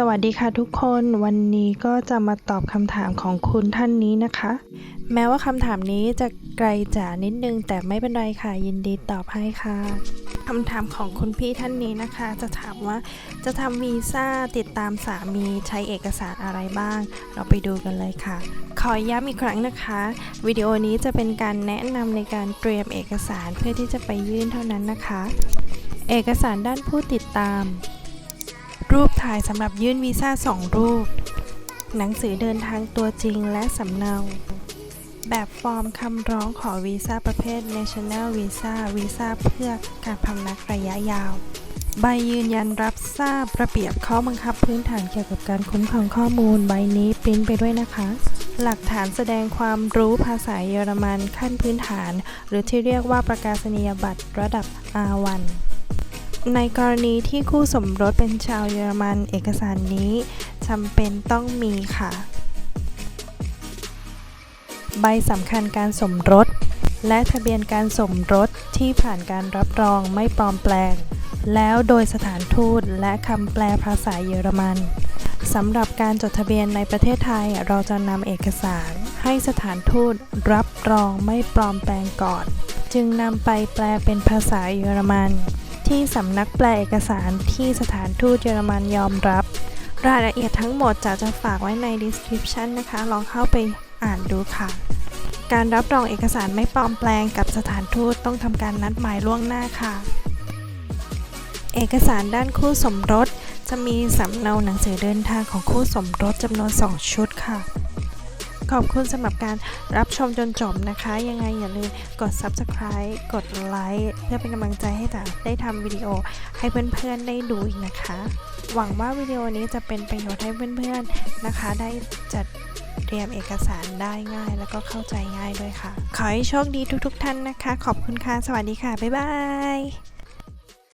สวัสดีค่ะทุกคนวันนี้ก็จะมาตอบคำถามของคุณท่านนี้นะคะ แม้ว่าคำถามนี้จะไกลจ๋านิดนึง แต่ไม่เป็นไรค่ะยินดีตอบให้ค่ะคำถามของคุณพี่ท่านนี้นะคะ จะถามว่าจะทำวีซ่าติดตามสามีใช้เอกสารอะไรบ้าง เราไปดูกันเลยค่ะ ขอย้ำอีกครั้งนะคะ วิดีโอนี้จะเป็นการแนะนำในการเตรียมเอกสารเพื่อที่จะไปยื่นเท่านั้นนะคะ เอกสารด้านผู้ติดตาม รูปถ่ายสำหรับยื่นวีซ่า2รูป หนังสือเดินทางตัวจริงและสำเนา แบบฟอร์มคำร้องขอวีซ่าประเภท National Visa วีซ่าเพื่อการพำนักระยะยาว ใบยืนยันรับทราบระเบียบข้อบังคับพื้นฐานเกี่ยวกับการคุ้มครองข้อมูลใบนี้ปริ้นไปด้วยนะคะ หลักฐานแสดงความรู้ภาษาเยอรมันขั้นพื้นฐาน หรือที่เรียกว่าประกาศนียบัตรระดับ R1 ในกรณีที่คู่สมรสเป็นชาวเยอรมันเอกสารนี้จำเป็นต้องมีค่ะ ใบสำคัญการสมรส และทะเบียนการสมรสที่ผ่านการรับรองไม่ปลอมแปลง แล้วโดยสถานทูตและคำแปลภาษาเยอรมันสำหรับการจดทะเบียนในประเทศไทยเราจะนำเอกสารให้สถานทูตรับรองไม่ปลอมแปลงก่อน จึงนำไปแปลเป็นภาษาเยอรมัน ที่สำนักแปลเอกสารที่สถานทูตเยอรมันยอมรับ รายละเอียดทั้งหมดจะจะฝากไว้ใน description นะคะ ลองเข้าไปอ่านดูค่ะ การรับรองเอกสารไม่ปลอมแปลงกับสถานทูตต้องทำการนัดหมายล่วงหน้าค่ะ เอกสารด้านคู่สมรส จะมีสำเนาหนังสือเดินทางของคู่สมรสจำนวน 2 ชุดค่ะ ขอบคุณสำหรับการรับชมจนจบนะคะ ยังไงอย่าลืมกด subscribe กดไลค์เพื่อเป็นกำลังใจให้จ๋าได้ทำวิดีโอให้เพื่อนๆได้ดูอีกนะคะ หวังว่าวิดีโอนี้จะเป็นประโยชน์ให้เพื่อนๆนะคะ ได้จัดเตรียมเอกสารได้ง่าย แล้วก็เข้าใจง่ายด้วยค่ะ ขอให้โชคดีทุกๆ ท่านนะคะ ขอบคุณค่ะ สวัสดีค่ะ บ๊ายบาย